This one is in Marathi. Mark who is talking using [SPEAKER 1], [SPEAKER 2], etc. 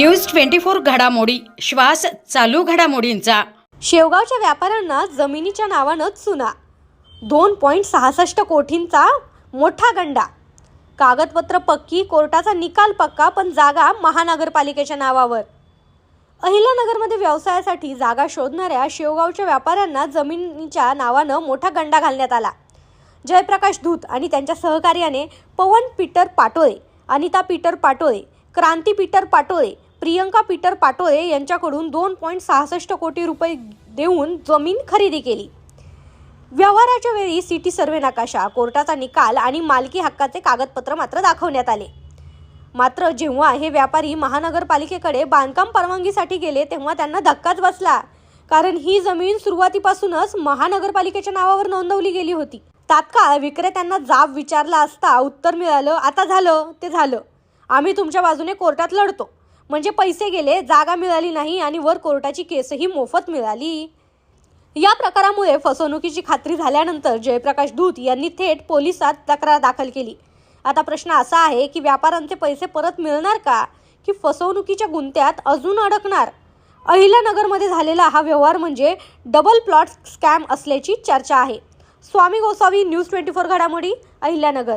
[SPEAKER 1] न्यूज ट्वेंटी फोर घडामोडी. श्वास चालू घडामोडींचा.
[SPEAKER 2] शेवगावच्या व्यापाऱ्यांना जमिनीच्या नावानं चुना. दोन पॉईंट सहासष्ट कोटींचा मोठा गंडा. कागदपत्र पक्की कोर्टाचा निकाल पक्का पण जागा महानगरपालिकेच्या नावावर. अहिल्यानगरमध्ये व्यवसायासाठी जागा शोधणाऱ्या शेवगावच्या व्यापाऱ्यांना जमिनीच्या नावानं मोठा गंडा घालण्यात आला. जयप्रकाश धूत आणि त्यांच्या सहकार्याने Pawan Peter Patole Anita Peter Patole Kranti Peter Patole Priyanka Peter Patole यांच्याकडून दोन पॉईंट सहासष्ट कोटी रुपये देऊन जमीन खरेदी केली. व्यवहाराच्या वेळी सिटी सर्व्हे नकाशा कोर्टाचा निकाल आणि मालकी हक्काचे कागदपत्र मात्र दाखवण्यात आले. मात्र जेव्हा हे व्यापारी महानगरपालिकेकडे बांधकाम परवानगीसाठी गेले तेव्हा त्यांना धक्काच बसला. कारण ही जमीन सुरुवातीपासूनच महानगरपालिकेच्या नावावर नोंदवली गेली होती. तात्काळ विक्रेत्यांना जाब विचारला असता उत्तर मिळालं आता झालं ते झालं. आम्ही तुमच्या बाजूने कोर्टात लढतो. म्हणजे पैसे गेले जागा मिळाली नाही आणि वर कोर्टाची केसही मोफत मिळाली. या प्रकारामुळे फसवणुकीची खात्री झाल्यानंतर जयप्रकाश धूत यांनी थेट पोलिसात तक्रार दाखल केली. आता प्रश्न असा आहे की व्यापाऱ्यांचे पैसे परत मिळणार का? की फसवणुकीच्या गुंत्यात अजून अडकणार? अहिल्यानगरमध्ये झालेला हा व्यवहार म्हणजे डबल प्लॉट स्कॅम असल्याची चर्चा आहे. Swami Gosavi news twenty four घडामोडी अहिल्यानगर.